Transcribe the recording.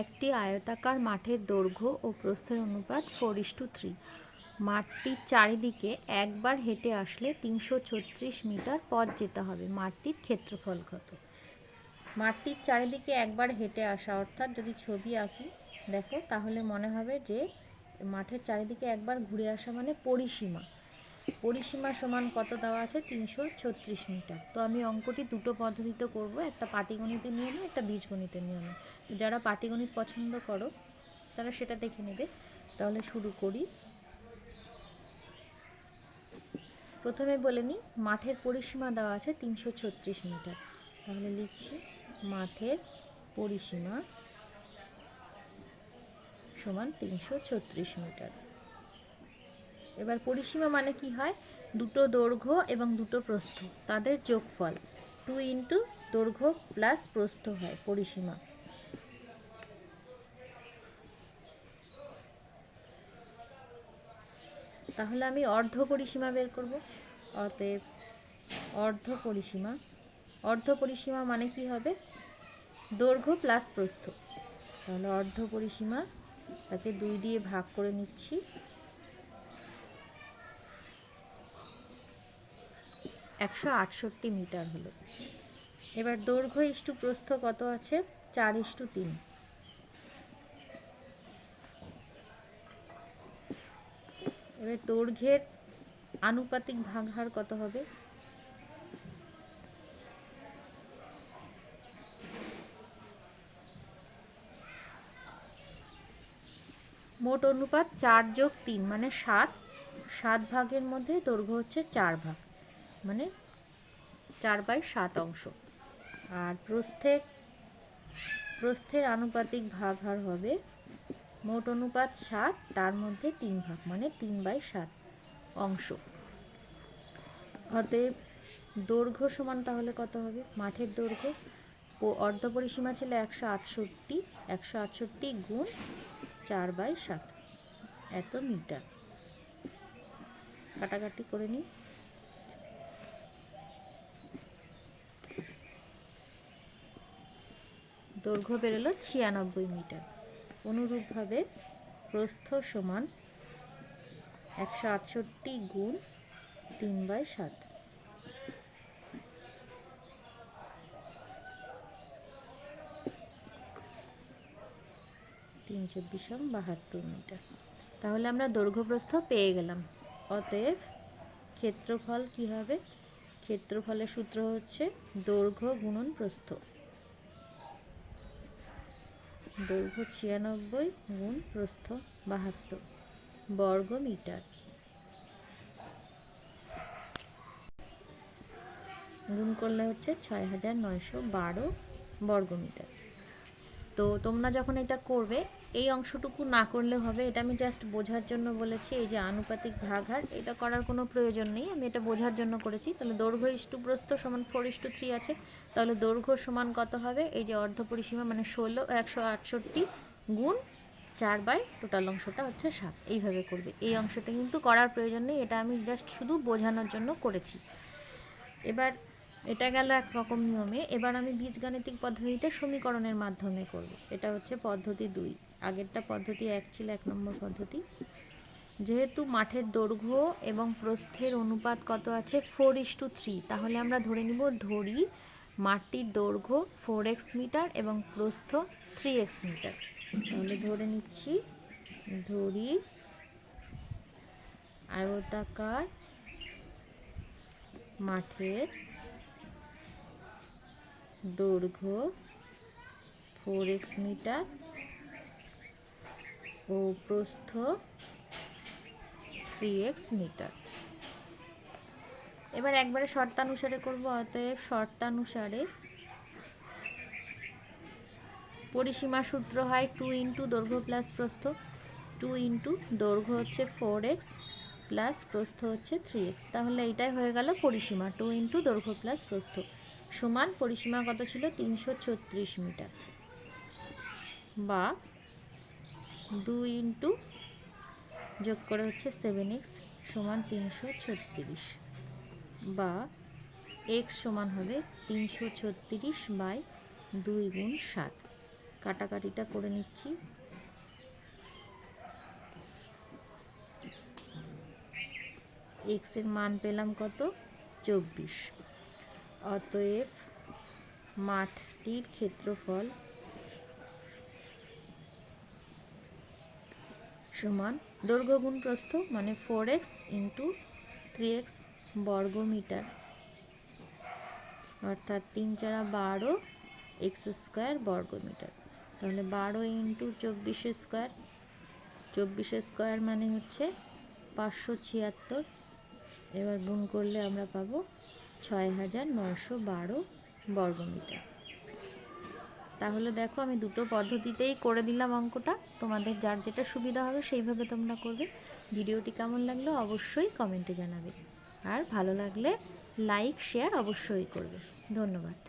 একটি আয়তাকার মাঠের দৈর্ঘ্য ও প্রস্থের অনুপাত ফোর টু থ্রি মাঠটির চারিদিকে একবার হেঁটে আসলে তিনশো ছত্রিশ মিটার পথ যেতে হবে, মাঠটির ক্ষেত্রফল কত? মাঠটির চারিদিকে একবার হেঁটে আসা, অর্থাৎ যদি ছবি আঁকি, দেখো, তাহলে মনে হবে যে মাঠের চারিদিকে একবার ঘুরে আসা মানে পরিসীমা। পরিসীমা সমান কত দেওয়া আছে? তিনশো ছত্রিশ মিটার। তো আমি অঙ্কটি দুটো পদ্ধতিতে করব, একটা পাটিগণিতের নিয়মে একটা বীজগণিতের নিয়মে তো যারা পাটিগণিত পছন্দ করো, তারা সেটা দেখে নেবে। তাহলে শুরু করি। প্রথমে বলে নিই, মাঠের পরিসীমা দেওয়া আছে তিনশো ছত্রিশ মিটার। তাহলে লিখছি, মাঠের পরিসীমা সমান তিনশো ছত্রিশ মিটার। এবার পরিসীমা মানে কি হয়? দুটো দৈর্ঘ্য এবং দুটো প্রস্থ। তাদের যোগফল টু ইন্টু দৈর্ঘ্য প্লাস প্রস্থ হয় পরিসীমা। তাহলে আমি অর্ধ পরিসীমা বের করব। অতএব অর্ধ পরিসীমা। অর্ধ পরিসীমা মানে কি হবে? দৈর্ঘ্য প্লাস প্রস্থ। তাহলে অর্ধ পরিসীমা তাকে দুই দিয়ে ভাগ করে নিচ্ছি। একশো আটষট্টি মিটার হলো। এবার দৈর্ঘ্য ইস্টু প্রস্থ কত আছে? চার ইস্টু তিন। এবার দৈর্ঘ্যের আনুপাতিক ভাগহার কত হবে? মোট অনুপাত চার যোগ তিন মানে সাত। সাত ভাগের মধ্যে দৈর্ঘ্য হচ্ছে চার ভাগ। মানে চার বাই সাত অংশ। আর প্রস্থের প্রস্থের আনুপাতিক ভাগ হার হবে মোট অনুপাত সাত, তার মধ্যে তিন ভাগ মানে তিন বাই সাত অংশ। অতএব দৈর্ঘ্য সমান তাহলে কত হবে? মাঠের দৈর্ঘ্য। প- অর্ধ পরিসীমা ছিল একশো আটষট্টি একশো আটষট্টি গুণ চার বাই সাত, এত মিটার। কাটাকাটি করে নিই। দৈর্ঘ্য বেরোলো ছিয়ানব্বই মিটার। অনুরূপভাবে প্রস্থ সমান একশো আটষট্টি গুণ তিন বাই সাত। তিন চব্বিশম বাহাত্তর মিটার। তাহলে আমরা দৈর্ঘ্য প্রস্থ পেয়ে গেলাম। অতএব ক্ষেত্রফল কি হবে? ক্ষেত্রফলের সূত্র হচ্ছে দৈর্ঘ্য গুণন প্রস্থ। দৈর্ঘ্য ছিয়ানব্বই গুণ প্রস্থ বাহাত্তর বর্গ মিটার। গুণ করলে হচ্ছে ছয় হাজার নয়শো বারো বর্গ মিটার। তো তোমরা যখন এটা করবে, এই অংশটুকু না করলে হবে, এটা আমি জাস্ট বোঝার জন্য বলেছি, এই যে আনুপাতিক ভাগহার এটা করার কোনো প্রয়োজন নেই, আমি এটা বোঝার জন্য করেছি। তাহলে দৈর্ঘ্য ইস্টু প্রস্থ সমান ফোর ইস্টু থ্রি আছে। তাহলে দৈর্ঘ্য সমান কত হবে? এই যে অর্ধ পরিসীমা মানে ষোলো, একশো আটষট্টি গুণ চার বাই টোটাল অংশটা হচ্ছে সাত। এইভাবে করবে। এই অংশটা কিন্তু করার প্রয়োজন নেই, এটা আমি জাস্ট শুধু বোঝানোর জন্য করেছি। এবার এটা গেল এক রকম নিয়মে। এবার আমি বীজগাণিতিক পদ্ধতিতে সমীকরণের মাধ্যমে করব। এটা হচ্ছে পদ্ধতি দুই। আগেরটা পদ্ধতি এক ছিল, এক নম্বর পদ্ধতি। যেহেতু মাঠের দৈর্ঘ্য এবং প্রস্থের অনুপাত কত আছে? ফোর ইস টু থ্রি তাহলে আমরা ধরে নিব, ধরি মাঠটির দৈর্ঘ্য ফোর এক্স মিটার এবং প্রস্থ থ্রি এক্স মিটার। তাহলে ধরে নিচ্ছি, ধরি আয়তাকার মাঠের দৈর্ঘ্য ফোর এক্স মিটার ও প্রস্থ থ্রি এক্স মিটার এবার একবারে শর্তানুসারে করব, অতএব শর্তানুসারে পরিসীমা সূত্র হয় টু ইন্টু দৈর্ঘ্য প্লাস প্রস্থ। টু ইন্টু দৈর্ঘ্য হচ্ছে ফোর এক্স প্লাস প্রস্থ হচ্ছে থ্রি এক্স তাহলে এইটাই হয়ে গেল পরিসীমা টু ইন্টু দৈর্ঘ্য প্লাস প্রস্থ। সমান পরিসীমা কত ছিল? তিনশো ছত্রিশ মিটার। বা দুই ইন্টু যোগ করে হচ্ছে সেভেন এক্স সমান তিনশো ছত্রিশ। বা এক্স সমান হবে তিনশো ছত্রিশ বাই দুই গুণ সাত। কাটাকাটিটা করে নিচ্ছি। এক্সের মান পেলাম কত? চব্বিশ। অতএব মাঠটির ক্ষেত্রফল সমান দৈর্ঘ্য গুণ প্রস্থ মানে four X into three X বর্গ মিটার অর্থাৎ তিন চারা বারো এক্স স্কোয়ার বর্গ মিটার তাহলে বারো ইন্টু চব্বিশ স্কোয়ার চব্বিশ স্কোয়ার মানে হচ্ছে পাঁচশো ছিয়াত্তর। এবার গুণ করলে আমরা পাবো ছয় হাজার নশো বারো বর্গমিটার। তাহলে দেখো আমি দুটো পদ্ধতিতেই করে দিলাম অঙ্কটা। তোমাদের যার যেটা সুবিধা হবে সেইভাবে তোমরা করবে। ভিডিওটি কেমন লাগল অবশ্যই কমেন্টে জানাবে। আর ভালো লাগলে লাইক, শেয়ার অবশ্যই করবে। ধন্যবাদ।